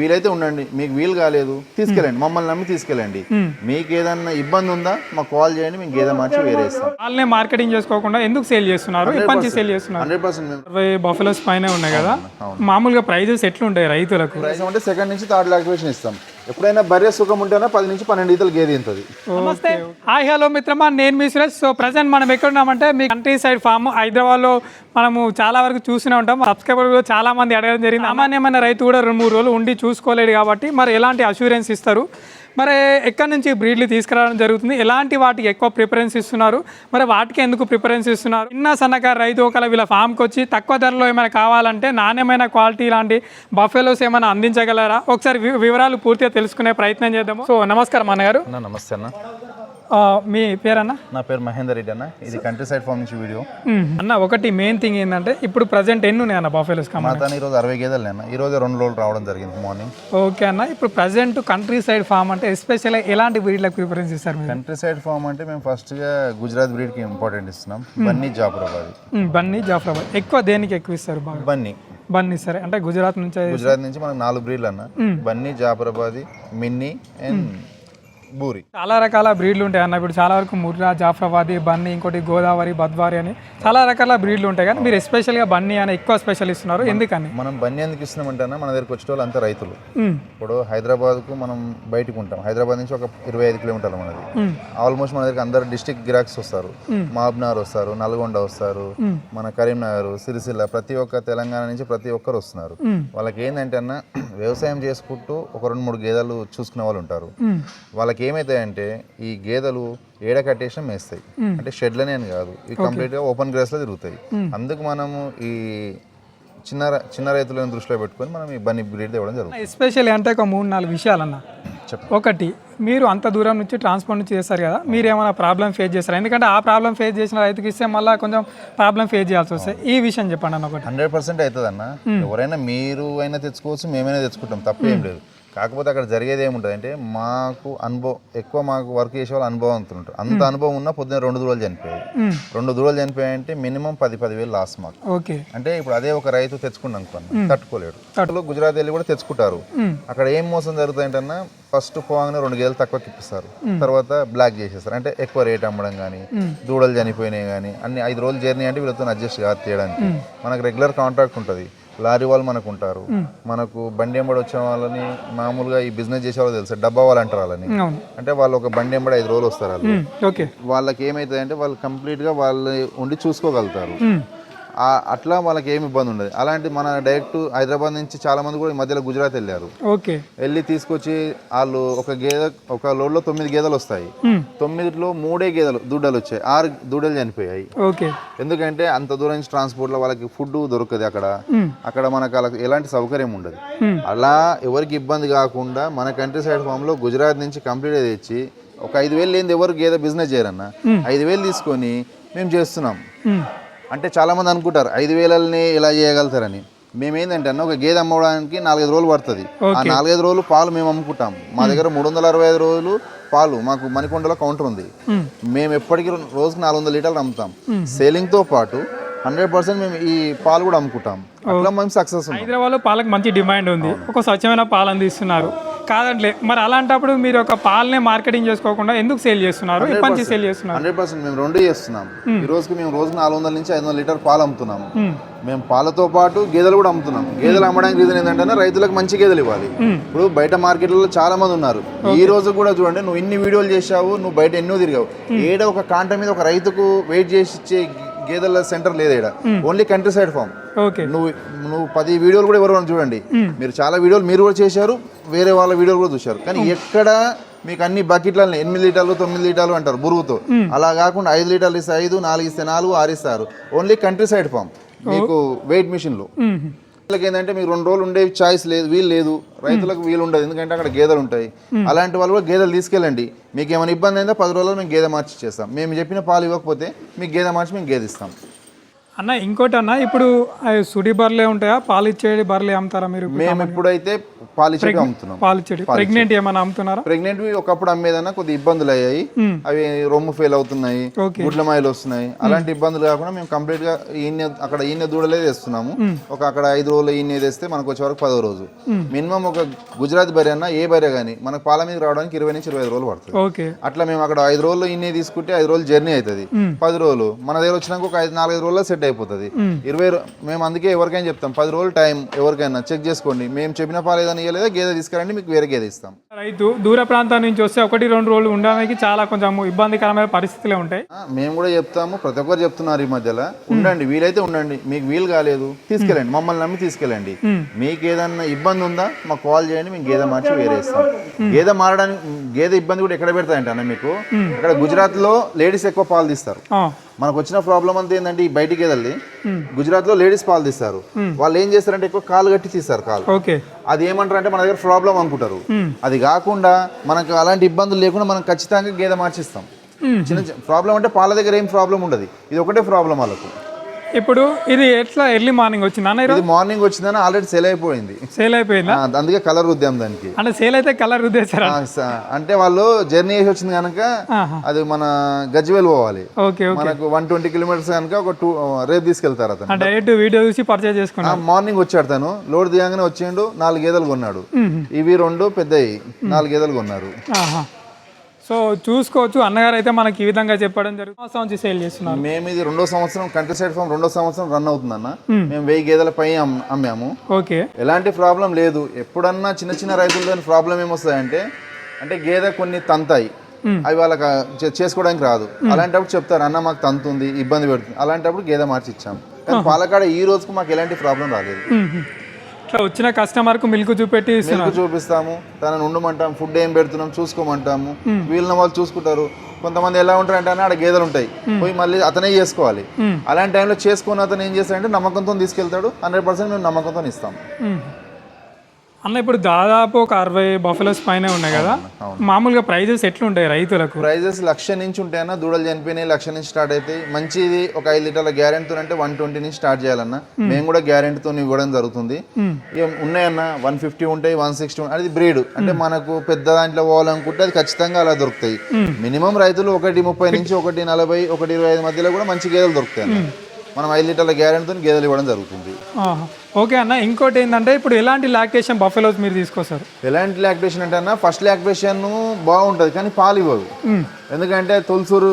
వీలైతే ఉండండి మీకు వీలు కాలేదు తీసుకెళ్ళండి మమ్మల్ని నమ్మి తీసుకెళ్ళండి. మీకు ఏదన్నా ఇబ్బంది ఉందా మాకు కాల్ చేయండి మేము గేదె మార్చి వేరే వాళ్ళనే మార్కెటింగ్ చేసుకోకుండా ఎందుకు సేల్ చేస్తున్నారు? సేల్ చేస్తున్నారు. హండ్రెడ్ పర్సెంట్ బఫెలోస్ పైన ఉన్నాయి కదా. మామూలుగా ప్రైజెస్ ఎట్లుంటాయి రైతులకు? ప్రైస్ అంటే సెకండ్ నుంచి థర్డ్ లాక్టివేషన్ ఇస్తాం ఎప్పుడైనా బర్రె సుఖం ఉంటేనే పది నుంచి పన్నెండు ఈతలు గేదె ఇంతది నమస్తే. హాయ్ హలో మిత్రమా నేను మీ సురేష్. సో ప్రజెంట్ మనం ఎక్కడ ఉన్నామంటే మీ కంట్రీ సైడ్ ఫామ్ హైదరాబాద్లో మనము చాలా వరకు చూస్తూనే ఉంటాం. సబ్స్క్రైబర్ కూడా చాలా మంది అడగడం జరిగింది. సామాన్యమైన రైతు కూడా రెండు మూడు రోజులు ఉండి చూసుకోలేడు కాబట్టి మరి ఎలాంటి అష్యూరెన్స్ ఇస్తారు? మరి ఎక్కడి నుంచి బ్రీడ్లు తీసుకురావడం జరుగుతుంది? ఎలాంటి వాటికి ఎక్కువ ప్రిఫరెన్స్ ఇస్తున్నారు? మరి వాటికి ఎందుకు ప్రిఫరెన్స్ ఇస్తున్నారు? చిన్న సన్నకారు రైతు ఒకవేళ వీళ్ళ ఫామ్కి వచ్చి తక్కువ ధరలో ఏమైనా కావాలంటే నాణ్యమైన క్వాలిటీ లాంటి బఫెలోస్ ఏమైనా అందించగలరా? ఒకసారి వి- వివరాలు పూర్తిగా తెలుసుకునే ప్రయత్నం చేద్దాము. సో నమస్కారం అన్నగారు. అన్న నమస్తే అన్న. మీ పేరన్నా? నా పేరు మహేందర్ రెడ్డి అన్న. ఇది కంట్రీ సైడ్ ఫార్మ్ నుంచి వీడియో అన్న ఒకటి మెయిన్ థింగ్ ఏంటంటే ఇప్పుడు ప్రజెంట్ ఎన్ని ఉన్నాయి అన్న బఫెలోస్ మా తాను ఈరోజు అరవై గేదెలు అన్న. ఈ రోజు రెండు రోజులు రావడం జరిగింది మార్నింగ్ ఓకే అన్న ఇప్పుడు ప్రజెంట్ కంట్రీ సైడ్ ఫామ్ అంటే ఎస్పెషల్గా ఎలాంటి బ్రీడ్లకు ప్రిఫరెన్స్ ఇస్తారు మీరు? కంట్రీ సైడ్ ఫార్మ్ అంటే మేము ఫస్ట్గా గుజరాత్ బ్రీడ్కి ఇంపార్టెంట్ ఇస్తున్నాం. బన్నీ జాఫరాబాద్. బన్నీ జాఫరాబాద్. ఎక్కువ దేనికి ఎక్కువ ఇస్తారు బాగా? బన్నీ. బన్నీ సరే అంటే గుజరాత్ నుంచి గుజరాత్ నుంచి మనకు నాలుగు బ్రీడ్లు అన్న. బన్నీ జాఫరాబాద్ మిన్నీ అండ్ బూరి. చాలా రకాల బ్రీడ్లు ఉంటాయి అన్న. ఇప్పుడు చాలా వరకు ముర్రా జాఫరాబాద్ బన్నీ ఇంకోటి గోదావరి బద్వారి అని చాలా రకాల బ్రీడ్లు ఉంటాయి. కానీ మీరు ఎస్పెషల్గా బన్నీ అని ఎక్కువ స్పెషల్ ఇస్తున్నారు. ఎందుకని? మనం బన్నీ ఎందుకు ఇస్తున్నామంటే మన దగ్గరికి వచ్చే వాళ్ళు అంతా రైతులు. ఇప్పుడు హైదరాబాద్కు మనం బయటకు ఉంటాం. హైదరాబాద్ నుంచి ఒక ఇరవై ఐదు కిలోమీటర్లు మనది. ఆల్మోస్ట్ మన దగ్గరికి అందరు డిస్టిక్ గిరాక్స్ వస్తారు. మహబ్నార్ వస్తారు నల్గొండ వస్తారు మన కరీంనగర్ సిరిసిల్ల ప్రతి ఒక్క తెలంగాణ నుంచి ప్రతి ఒక్కరు వస్తున్నారు. వాళ్ళకి ఏంటంటే అన్న వ్యవసాయం చేసుకుంటూ ఒక రెండు మూడు గేదెలు చూసుకునే వాళ్ళు ఉంటారు. మ్, వాళ్ళకి ఏమవుతాయంటే ఈ గేదెలు ఏడ కట్టేసిన మేస్తాయి. అంటే షెడ్లనే అని కాదు. ఇవి కంప్లీట్గా ఓపెన్ గ్రాస్లో తిరుగుతాయి అందుకు మనము ఈ చిన్న చిన్న రైతులను దృష్టిలో పెట్టుకొని మనం ఈ బన్నీ బ్రీడ్ తేవడం జరుగుతుంది. ఎస్పెషల్లీ అంటే ఒక మూడు నాలుగు విషయాలన్న. ఒకటి మీరు అంత దూరం నుంచి ట్రాన్స్పోర్ట్ నుంచి చేస్తారు కదా మీరు ఏమైనా ప్రాబ్లం ఫేస్ చేస్తారు? ఎందుకంటే ఆ ప్రాబ్లం ఫేస్ చేసిన రైతుకి ఇస్తే మళ్ళీ కొంచెం ప్రాబ్లం ఫేస్ చేయాల్సి వస్తుంది ఈ విషయం చెప్పండి అన్న ఒకటి. హండ్రెడ్ పర్సెంట్ అవుతుంది అన్న ఎవరైనా మీరు అయినా తెచ్చుకోవచ్చు మేమైనా తెచ్చుకుంటాం. తప్పేం లేదు. కాకపోతే అక్కడ జరిగేది ఏముంటుంది అంటే మాకు అనుభవం ఎక్కువ మాకు వర్క్ చేసే వాళ్ళు అనుభవంతులు ఉంటారు అంత అనుభవం ఉన్నా పొద్దున్న రెండు దూడలు చనిపోయాయి. మ్, రెండు దూడలు చనిపోయాయంటే మినిమం పది పదివేలు లాస్ మాకు. ఓకే. అంటే ఇప్పుడు అదే ఒక రైతు తెచ్చుకున్నాం అనుకోండి తట్టుకోలేడు. అట్లు గుజరాత్ వెళ్ళి కూడా తెచ్చుకుంటారు. అక్కడ ఏం మోసం జరుగుతాయంటన్నా ఫస్ట్ పోగానే రెండు గేదెలు తక్కువకి ఇప్పిస్తారు తర్వాత బ్లాక్ చేసేస్తారు. అంటే ఎక్కువ రేట్ అమ్మడం కానీ దూడలు చనిపోయినాయి కానీ అన్ని ఐదు రోజులు జర్నీ అంటే వీళ్ళతో అడ్జస్ట్ కాదు తీయడానికి మనకు రెగ్యులర్ కాంట్రాక్ట్ ఉంటుంది. లారీ వాళ్ళు మనకు ఉంటారు మనకు బండి ఎంబడి వచ్చిన వాళ్ళని మామూలుగా ఈ బిజినెస్ చేసే వాళ్ళు తెలుసు? డబ్బా వాళ్ళు అంటారు వాళ్ళని. అంటే వాళ్ళు ఒక బండి ఎంబడి ఐదు రోజులు వస్తారు వాళ్ళు. వాళ్ళకి ఏమవుతుంది అంటే వాళ్ళు కంప్లీట్గా వాళ్ళు ఉండి చూసుకోగలుగుతారు. అట్లా వాళ్ళకి ఏమి ఇబ్బంది ఉండదు. అలాంటి మన డైరెక్ట్ హైదరాబాద్ నుంచి చాలా మంది కూడా ఈ మధ్యలో గుజరాత్ వెళ్ళారు. ఓకే. వెళ్ళి తీసుకొచ్చి వాళ్ళు ఒక గేదె ఒక లోడ్లో తొమ్మిది గేదెలు వస్తాయి. తొమ్మిదిలో మూడే గేదెలు దూడలు వచ్చాయి. ఆరు దూడలు చనిపోయాయి. ఓకే. ఎందుకంటే అంత దూరం నుంచి ట్రాన్స్పోర్ట్లో వాళ్ళకి ఫుడ్ దొరకదు అక్కడ. అక్కడ మనకు వాళ్ళకి ఎలాంటి సౌకర్యం ఉండదు. అలా ఎవరికి ఇబ్బంది కాకుండా మన కంట్రీ సైడ్ ఫామ్లో గుజరాత్ నుంచి కంప్లీట్ తెచ్చి ఒక ఐదు వేలు లేనిది ఎవరు గేదె బిజినెస్ చేయరన్న? ఐదు వేలు తీసుకొని మేము చేస్తున్నాం. అంటే చాలా మంది అనుకుంటారు ఐదు వేలని ఇలా చేయగలుగుతారని. మేము ఏంటంటే అన్న ఒక గేదె అమ్మడానికి నాలుగైదు రోజులు పడుతుంది. ఆ నాలుగైదు రోజులు పాలు మేము అమ్ముకుంటాం. మా దగ్గర మూడు వందల అరవై ఐదు రోజులు పాలు మాకు మణికొండలో కౌంటర్ ఉంది. మ్, మేము ఎప్పటికీ రోజుకి నాలుగు వందల లీటర్లు అమ్ముతాం. సేలింగ్తో పాటు హండ్రెడ్ పర్సెంట్ మేము ఈ పాలు కూడా అమ్ముకుంటాం. అట్లా మేము సక్సెస్ హైదరాబాద్లో పాలకు మంచి డిమాండ్ ఉంది. ఒక స్వచ్ఛమైన పాలు అందిస్తున్నారు కాదంట్లే మరి అలాంటప్పుడు మీరు ఒక పాలనే మార్కెటింగ్ చేసుకోకుండా ఎందుకు సేల్ చేస్తున్నారు? ఎప్పటి నుంచి సేల్ చేస్తున్నారు? హండ్రెడ్ పర్సెంట్ మేము రెండు చేస్తున్నాం. ఈ రోజుకి మేము రోజుకి నాలుగు వందల నుంచి ఐదు వందల లీటర్ పాలు అమ్ముతున్నాం. మ్, మేము పాలతో పాటు గేదెలు కూడా అమ్ముతున్నాం. గేదెలు అమ్మడానికి రీజన్ ఏంటంటే రైతులకు మంచి గేదెలు ఇవ్వాలి. ఇప్పుడు బయట మార్కెట్లలో చాలా మంది ఉన్నారు. ఈ రోజు కూడా చూడండి నువ్వు ఇన్ని వీడియోలు చేశావు నువ్వు బయట ఎన్నో తిరిగావు. ఏడ ఒక కాంట మీద ఒక రైతుకు వెయిట్ చేసి ఇచ్చే గేదెల సెంటర్ లేదు ఈడ only country side farm okay నువ్వు నువ్వు పది వీడియోలు కూడా ఎవరు చూడండి. మీరు చాలా వీడియోలు మీరు కూడా చేశారు వేరే వాళ్ళ వీడియోలు కూడా చూశారు. కానీ ఎక్కడ మీకు అన్ని బకెట్లలో ఎనిమిది లీటర్లు తొమ్మిది లీటర్లు అంటారు బురుగుతో. అలా కాకుండా ఐదు లీటర్లు ఇస్తే ఐదు నాలుగు ఇస్తే నాలుగు ఆరు ఇస్తారు. ఓన్లీ కంట్రీ సైడ్ ఫామ్ మీకు వెయిట్ మిషన్లో రైతులకు ఏంటంటే మీకు రెండు రోజులు ఉండే ఛాయిస్ లేదు వీలు లేదు. రైతులకు వీలు ఉండదు ఎందుకంటే అక్కడ గేదెలు ఉంటాయి. అలాంటి వాళ్ళు కూడా గేదెలు తీసుకెళ్ళండి. మీకు ఏమైనా ఇబ్బంది అయిందో పది రోజుల్లో మేము గేదె మార్చి ఇచ్చేస్తాం. మేము చెప్పిన పాలు ఇవ్వకపోతే మీకు గేదె మార్చి మేము గేదె ఇస్తాం. అన్న ఇంకోటి అన్న ఇప్పుడు సుడి బర్రెలే ఉంటాయా? పాలు ఇచ్చేది బర్రెలే అమ్ముతారా మీరు? మేము ఇప్పుడైతే పాలిచ్చేటి అమ్ముతున్నాం. పాలు ఇచ్చేది ప్రెగ్నెంట్ ఏమైనా అమ్ముతున్నారా? ప్రెగ్నెంట్ ఒకప్పుడు అమ్మేదన్నా కొద్ది ఇబ్బందులు అయ్యాయి. అవి రొమ్ము ఫెయిల్ అవుతున్నాయి. గుడ్ల మాయలు వస్తున్నాయి. అలాంటి ఇబ్బందులు కాకుండా మేము కంప్లీట్గా ఈయన అక్కడ ఈయన దూడలే తెస్తున్నాము. ఒక అక్కడ ఐదు రోజులు ఈయన తెస్తే మనకు వచ్చే వరకు పదో రోజు. మినిమం ఒక గుజరాత్ బర్రె అన్న ఏ బర్రె కానీ మనకు పాల మీద రావడానికి ఇరవై నుంచి ఇరవై ఐదు రోజులు పడుతుంది. అట్లా మేము అక్కడ ఐదు రోజులు ఇన్ని తీసుకుంటే ఐదు రోజులు జర్నీ అవుతుంది. పది రోజులు. మన దగ్గర వచ్చినాక ఒక ఐదు నాలుగైదు రోజుల్లో సెట్ అయిపోతుంది. ఇరవై మేము అందుకే ఎవరికైనా చెప్తాం పది రోజులు టైం ఎవరికైనా చెక్ చేసుకోండి. మేము చెప్పిన పాలు ఏదైనా ఇవ్వలేదా గేదె తీసుకురండి మీకు వేరే గేదె ఇస్తాం. రైతు దూర ప్రాంతం నుంచి వస్తే ఒకటి రెండు రోజులు ఉండడానికి చాలా కొంచెం ఇబ్బందికరమైన పరిస్థితులే ఉంటాయి. మేము కూడా చెప్తాము ప్రతి ఒక్కరు చెప్తున్నారు ఈ మధ్యలో. ఉండండి వీలైతే ఉండండి మీకు వీలు కాలేదు తీసుకెళ్ళండి మమ్మల్ని నమ్మి తీసుకెళ్ళండి. మీకు ఏదన్నా ఇబ్బంది ఉందా మాకు కాల్ చేయండి మేము గేదె మార్చి వేరే ఇస్తాం గేదె మారడానికి గేదె ఇబ్బంది కూడా ఎక్కడ పెడతాయంట అన్న మీకు? ఇక్కడ గుజరాత్లో లేడీస్ ఎక్కువ పాలు తీస్తారు. మనకు వచ్చిన ప్రాబ్లం అంతా ఏంటంటే ఈ బయటికి గేదెల్ని గుజరాత్లో లేడీస్ పాలు తీస్తారు. వాళ్ళు ఏం చేస్తారంటే ఎక్కువ కాలు కట్టి తీస్తారు కాలు ఓకే. అది ఏమంటారు అంటే మన దగ్గర ప్రాబ్లం అనుకుంటారు. అది కాకుండా మనకు అలాంటి ఇబ్బందులు లేకుండా మనం ఖచ్చితంగా గేదె మార్చిస్తాం. చిన్న ప్రాబ్లం అంటే పాల దగ్గర ఏం ప్రాబ్లం ఉండదు. ఇది ఒకటే ప్రాబ్లం వాళ్ళకు. ఇప్పుడు ఇది ఎట్లా ఎర్లీ మార్నింగ్ వచ్చింది అన్న ఈరోజు? ఇది మార్నింగ్ వచ్చిందని ఆల్రెడీ సెల్ అయిపోయింది. సేల్ అయిపోయిందా? అందుకే కలర్ ఉద్దాం దానికి. అంటే సేల్ అయితే కలర్ రుద్దేశారా? స- అంటే వాళ్ళు జర్నీ చేసి వచ్చింది కనుక. అది మన గజ్వేల్ పోవాలి. ఓకే మనకు వన్ ట్వంటీ కిలోమీటర్స్ కనుక ఒక టూ రేపు తీసుకెళ్తారు అతను. డైరెక్ట్ వీడియో చూసి పర్చేజ్ చేసుకున్నా మార్నింగ్ వచ్చాడు తను. లోడ్ దిగంగానే వచ్చిండు నాలుగు గేదెలు కొన్నాడు. ఇవి రెండు పెద్దవి నాలుగు గేదెలు కొన్నారు. సో చూసుకోవచ్చు. అన్నగారు అయితే మనకి ఈ విధంగా చెప్పడం జరుగుతుంది సంవత్సరం నుంచి సేల్ చేస్తున్నారు. మేము ఇది రెండో సంవత్సరం కంట్రీ సైడ్ ఫామ్ రెండో సంవత్సరం రన్ అవుతుందన్న. మేము వెయ్యి గేదెల పై అమ్- అమ్మాము. ఓకే. ఎలాంటి ప్రాబ్లం లేదు. ఎప్పుడన్నా చిన్న చిన్న రైతులతో ప్రాబ్లం ఏమొస్తాయంటే అంటే గేదె కొన్ని తంతాయి. అవి వాళ్ళకి చేసుకోవడానికి రాదు. అలాంటప్పుడు చెప్తారు అన్న మాకు తంతుంది ఇబ్బంది పెడుతుంది. అలాంటప్పుడు గేదె మార్చి ఇచ్చాం కానీ పాలకాడ ఈ రోజుకు మాకు ఎలాంటి ప్రాబ్లం రాలేదు. వచ్చిన కస్టమర్కు మిల్క్ చూపెట్టి మిల్క్ చూపిస్తాము తనని ఉండమంటాం ఫుడ్ ఏం పెడుతున్నాం చూసుకోమంటాము. వీళ్ళని వాళ్ళు చూసుకుంటారు. కొంతమంది ఎలా ఉంటారు అంటే ఆడ గేదెలు ఉంటాయి. పోయి మళ్ళీ అతనే చేసుకోవాలి. అలాంటి టైంలో చేసుకుని అతను ఏం చేస్తాడంటే నమ్మకంతో తీసుకెళ్తాడు. హండ్రెడ్ పర్సెంట్ మేము నమ్మకంతో ఇస్తాం. అన్న ఇప్పుడు దాదాపు ఒక అరవై బఫెలోస్ పైన ఉన్నాయి కదా. మామూలుగా ప్రైజెస్ ఎట్లుంటాయి రైతులకు? ప్రైజెస్ లక్ష నుంచి ఉంటాయన్నా దూడలు చనిపోయినాయి లక్ష నుంచి స్టార్ట్ అవుతాయి. మంచిది ఒక ఐదు లీటర్ల గ్యారెంటీతో అంటే వన్ ట్వంటీ నుంచి స్టార్ట్ చేయాలన్నా. మేము. కూడా గ్యారెంటీతో ఇవ్వడం జరుగుతుంది. ఉన్నాయన్న వన్ ఫిఫ్టీ ఉంటాయి వన్ సిక్స్టీ అది బ్రీడ్. అంటే మనకు పెద్ద దాంట్లో పోవాలనుకుంటే అది ఖచ్చితంగా అలా దొరుకుతాయి. మినిమం రైతులు ఒకటి ముప్పై నుంచి ఒకటి నలభై ఒకటి ఇరవై ఐదు మధ్యలో కూడా మంచి గేదెలు దొరుకుతాయి. మనం ఐదు లీటర్ల గ్యారెంటీతో గేదెలు ఇవ్వడం జరుగుతుంది. ఓకే అన్న ఇంకోటి ఏంటంటే ఇప్పుడు ఎలాంటి లాక్టేషన్ బఫెలోస్ మీరు తీసుకొస్తారు? ఎలాంటి లాక్టేషన్ అంటే అన్న ఫస్ట్ లాక్టేషన్ బాగుంటుంది కానీ పాలు ఇవ్వదు. ఎందుకంటే తొలసూరు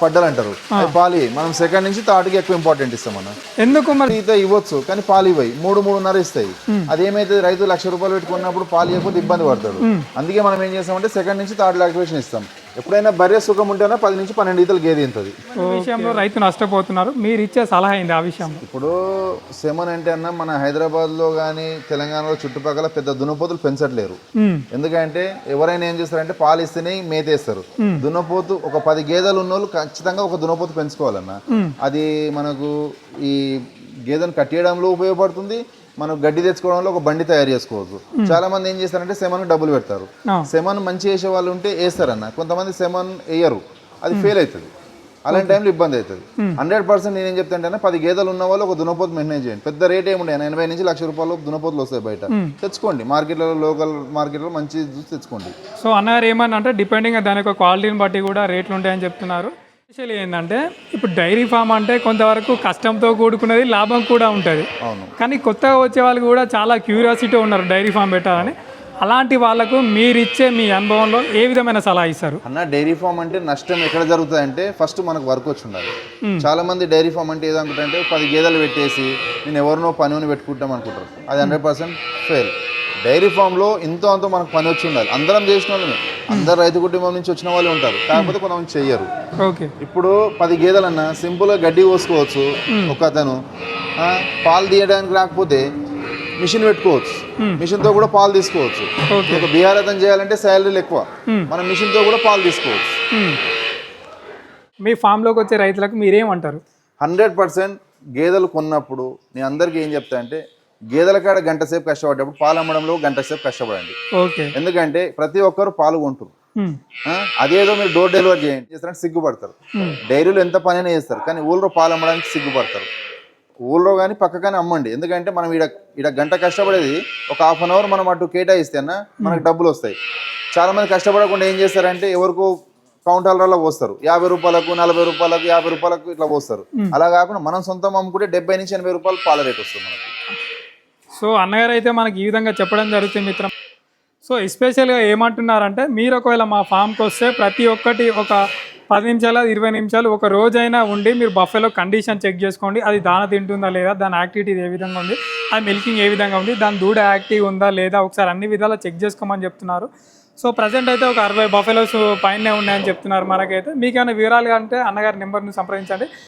పడ్డలు అంటారు పాలు. మనం సెకండ్ నుంచి థర్డ్కి ఎక్కువ ఇంపార్టెంట్ ఇస్తాం అన్న. ఎందుకు మరి? ఈత ఇవ్వచ్చు కానీ పాలు ఇవ్వయి. మూడు మూడున్నర ఇస్తాయి. అదేమైతే రైతు లక్ష రూపాయలు పెట్టుకున్నప్పుడు పాలు ఇవ్వకపోతే ఇబ్బంది పడతాడు. అందుకే మనం ఏం చేస్తామంటే సెకండ్ నుంచి థర్డ్ లాక్టేషన్ ఇస్తాం. ఎప్పుడైనా బర్రె సుఖం ఉంటేనే పది నుంచి పన్నెండు ఈతలు గేదె ఇంతది విషయంలో రైతు నష్టపోతున్నారు. మీరు ఇచ్చే సలహా ఏంది ఆ విషయంలో? ఇప్పుడు సెమన్ అంటే అన్న మన హైదరాబాద్లో కానీ తెలంగాణలో చుట్టుపక్కల పెద్ద దున్నపోతులు పెంచట్లేరు. ఎందుకంటే ఎవరైనా ఏం చేస్తారంటే పాలు ఇస్తేనే మేతేస్తారు. దున్నపోతు ఒక పది గేదెలు ఉన్న వాళ్ళు ఖచ్చితంగా ఒక దున్నపోతు పెంచుకోవాలన్న. అది మనకు ఈ గేదెను కట్టేయడంలో ఉపయోగపడుతుంది. మనం గడ్డి తెచ్చుకోవడంలో ఒక బండి తయారు చేసుకోవచ్చు. చాలా మంది ఏం చేస్తారంటే సెమన్ డబ్బులు పెడతారు. సెమన్ మంచి వేసే వాళ్ళు ఉంటే వేస్తారన్న. కొంతమంది సెమన్ వేయరు. అది ఫెయిల్ అవుతుంది. అలాంటి టైంలో ఇబ్బంది అవుతుంది. హండ్రెడ్ పర్సెంట్ నేనేం చెప్తాంటే పది గేదెలు ఉన్న వాళ్ళు ఒక దునపోతు మెయింటైన్ చేయండి. పెద్ద రేట్ ఏముండే ఎనభై నుంచి లక్ష రూపాయలు దునపోతులు వస్తాయి బయట. తెచ్చుకోండి. మార్కెట్లలో లోకల్ మార్కెట్లో మంచి చూసి తెచ్చుకోండి. సో అన్నగారు ఏమన్నా అంటే డిపెండింగ్ దాని యొక్క క్వాలిటీని బట్టి కూడా రేట్లు ఉంటాయని చెప్తున్నారు. స్పెషల్ ఏంటంటే ఇప్పుడు డైరీ ఫామ్ అంటే కొంతవరకు కష్టంతో కూడుకున్నది లాభం కూడా ఉంటుంది. అవును. కానీ కొత్తగా వచ్చే వాళ్ళు కూడా చాలా క్యూరియాసిటీ ఉన్నారు డైరీ ఫామ్ పెట్టాలని. అలాంటి వాళ్ళకు మీరు ఇచ్చే మీ అనుభవంలో ఏ విధమైన సలహా ఇస్తారు? అన్న డైరీ ఫామ్ అంటే నష్టం ఎక్కడ జరుగుతుంది అంటే ఫస్ట్ మనకు వర్క్ వచ్చి ఉండాలి చాలా మంది డైరీ ఫామ్ అంటే ఏదనుకుంటారంటే పది గేదెలు పెట్టేసి నేను ఎవరినో పనిని పెట్టుకుంటాం అనుకుంటారు. అది హండ్రెడ్ పర్సెంట్ ఫెయిల్ డైరీ ఫామ్లో ఇంతో అంతో మనకు పని వచ్చి ఉండాలి అందరం చేసిన వాళ్ళమే. అందరు రైతు కుటుంబం నుంచి వచ్చిన వాళ్ళు ఉంటారు. కాకపోతే కొంతమంది చెయ్యరు. ఓకే. ఇప్పుడు పది గేదెలన్నా సింపుల్గా గడ్డి కోసుకోవచ్చు ఒక అతను. పాలు తీయడానికి రాకపోతే మిషన్ పెట్టుకోవచ్చు. మిషన్తో కూడా పాలు తీసుకోవచ్చు. ఒక బీహార్ అతను చేయాలంటే శాలరీలు ఎక్కువ. మనం మిషన్తో కూడా పాలు తీసుకోవచ్చు. మీ ఫామ్లోకి వచ్చే రైతులకు మీరేమంటారు? హండ్రెడ్ పర్సెంట్ గేదెలు కొన్నప్పుడు నేను అందరికీ ఏం చెప్తా అంటే గేదెల కాడ గంట సేపు కష్టపడ్డప్పుడు పాలు అమ్మడంలో గంట సేపు కష్టపడండి. ఎందుకంటే ప్రతి ఒక్కరు పాలు కొంటారు. అదేదో మీరు డోర్ డెలివరీ చేయండి. చేస్తారంటే సిగ్గుపడతారు. డైరీలో ఎంత పనైనా చేస్తారు. కానీ ఊళ్ళో పాలు అమ్మడానికి సిగ్గుపడతారు. ఊళ్ళో కానీ పక్క కానీ అమ్మండి. ఎందుకంటే మనం ఈడ ఈడ గంట కష్టపడేది ఒక హాఫ్ అన్ అవర్ మనం అటు కేటాయిస్తే అన్న మనకు డబ్బులు వస్తాయి. చాలా మంది కష్టపడకుండా ఏం చేస్తారంటే ఎవరికో కౌంటర్లలో పోస్తారు. యాభై రూపాయలకు నలభై రూపాయలకు యాభై రూపాయలకు ఇట్లా పోస్తారు. అలా కాకుండా మనం సొంతం అమ్ముకుంటే డెబ్బై నుంచి ఎనభై రూపాయలు పాల రేట్ వస్తుంది మనకి. సో అన్నగారు అయితే మనకి ఈ విధంగా చెప్పడం జరుగుతుంది మిత్రం. సో ఎస్పెషల్గా ఏమంటున్నారంటే మీరు ఒకవేళ మా ఫామ్కి వస్తే ప్రతి ఒక్కటి ఒక పది నిమిషాలు ఇరవై నిమిషాలు ఒక రోజైనా ఉండి మీరు బఫెలో కండిషన్ చెక్ చేసుకోండి. అది దాన తింటుందా లేదా దాని యాక్టివిటీ ఏ విధంగా ఉంది అది మిల్కింగ్ ఏ విధంగా ఉంది దాని దూడ యాక్టివ్ ఉందా లేదా ఒకసారి అన్ని విధాలా చెక్ చేసుకోమని చెప్తున్నారు. సో ప్రజెంట్ అయితే ఒక అరవై బఫెలోస్ పైనే ఉన్నాయని చెప్తున్నారు మనకైతే. మీకేమైనా వివరాలు అంటే అన్నగారి నెంబర్ని సంప్రదించండి.